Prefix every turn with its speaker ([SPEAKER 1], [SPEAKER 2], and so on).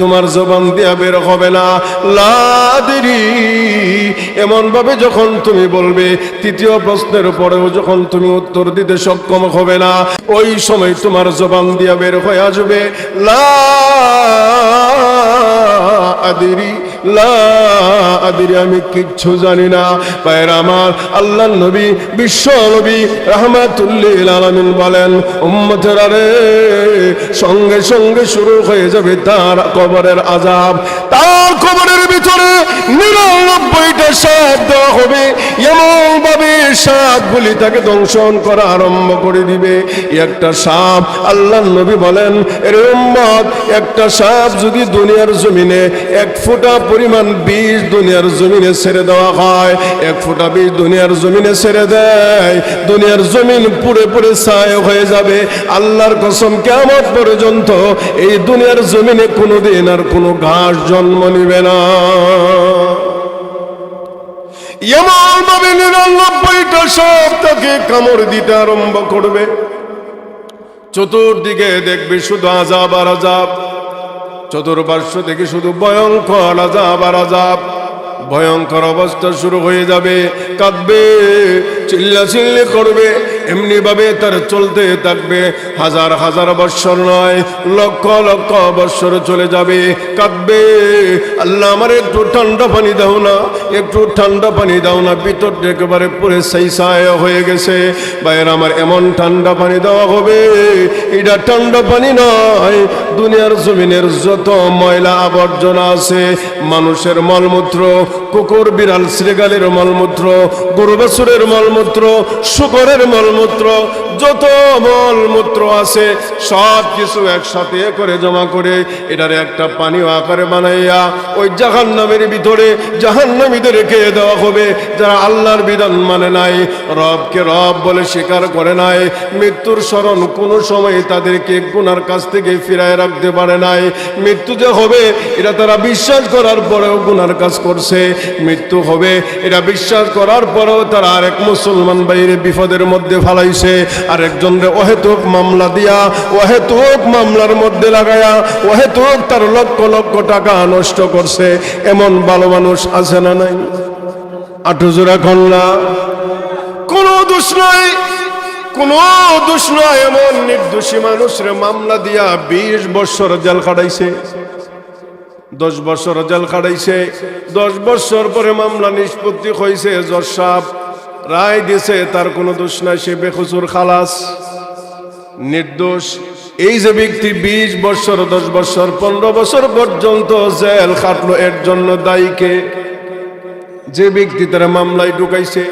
[SPEAKER 1] তোমার জবান দিয়া বের হবে না। লাদেরি এমন ভাবে যখন তুমি বলবে, তৃতীয় প্রশ্নের পরেও যখন তুমি উত্তর দিতে সক্ষম হবে না, ওই সময় তোমার জবান দিয়া বের হয়ে আসবে। লা আদিরি আদিরি, আমি কিচ্ছু জানি না। পায়ের আমার আল্লাহ নবী, বিশ্ব নবী রহমাতুল্লিল আলামিন বলেন, উম্মতের সঙ্গে সঙ্গে শুরু হয়ে যাবে তার কবরের আজাব তার কবরের ভিতরে নিরানব্বইটা সাপ দেওয়া হবে। এমন সাপগুলি তাকে দংশন করা আরম্ভ করে দিবে। একটা সাপ আল্লাহ নবী বলেন, এর একটা সাপ যদি দুনিয়ার জমিনে এক ফোঁটা পরিমাণ বিষ দুনিয়ার জমিনে ছেড়ে দেওয়া হয়, এক ফোঁটা বিষ দুনিয়ার জমিনে ছেড়ে দেয়, দুনিয়ার জমিন পুড়ে পুড়ে ছায় হয়ে যাবে। আল্লাহর কসম কেমন পর্যন্ত এই দুনিয়ার জমিনে কোনোদিন আর কোনো ঘাস জন্ম নিবে না। নিরানব্বইটা সব তাকে কামড় দিতে আরম্ভ করবে। চতুর্দিকে দেখবে শুধু আজাব আর আজাব চতুর্পার্শ্ব থেকে শুধু ভয়ঙ্কর আজাব আর আজাব ভয়ঙ্কর অবস্থা শুরু হয়ে যাবে, কাঁদবে চিল্লা চিল্লি করবে। এমনি ভাবে তার চলতে থাকবে। হাজার হাজার বৎসর নয়, লক্ষ লক্ষ বৎসর চলে যাবে, কাঁদবে। আল্লাহ আমার একটু ঠান্ডা পানি দাও না, একটু ঠান্ডা পানি দাও না, ভিতরটা একেবারে পুরে সেই সায় হয়ে গেছে। বাইরে আমার এমন ঠান্ডা পানি দেওয়া হবে, এটা ঠান্ডা পানি নয়, দুনিয়ার জমিনের যত ময়লা আবর্জনা আছে, মানুষের মলমূত্র, কুকুর, বিড়াল, শ্রীগালের মলমূত্র, গরু, বাছুরের মলমূত্র, শুকরের মলমূত্র যত মলমূত্র আছে, সব কিছু একসাথে করে জমা করে এটার একটা পানীয় আকারে বানাইয়া ওই জাহান নামের ভিতরে জাহান নামীতে রেখে দেওয়া হবে। যারা আল্লাহর বিধান মানে নাই, রবকে রব বলে স্বীকার করে নাই, মৃত্যুর স্মরণ কোনো সময় তাদেরকে গুনার কাছ থেকে ফিরায় রাখতে পারে নাই। মৃত্যু যে হবে, এটা তারা বিশ্বাস করার পরেও গুনার কাজ করছে। মৃত্যু হবে, এটা বিশ্বাস করার পরেও তারা আরেক মুসলমান বাইরে বিপদের মধ্যে ফালাইছে। আরেকজনরে অহেতুক মামলা দিয়া অহেতুক মামলার মধ্যে লাগায়া অহেতুক তার লক্ষ লক্ষ টাকা নষ্ট করছে, এমন ভালো মানুষ আছে না নাই? আটুজোড়া কন্যা, কোনো দোষ নয় কোনো দোষ নয় এমন নির্দোষী মানুষের মামলা দিয়া বিশ বছর জেল খাটাইছে, দশ বছর জেল খাটাইছে, দশ বছর পরে মামলা নিষ্পত্তি হয়েছে জজ সাহেব রায় দিছে, তার কোনো দোষ নাই, সে বেকসুর খালাস। নির্দোষ। এই যে ব্যক্তি বিশ বছর, দশ বছর, পনেরো বছর পর্যন্ত জেল খাটলো, এর জন্য দায়ীকে যে ব্যক্তি তারা মামলায় ঢুকাইছে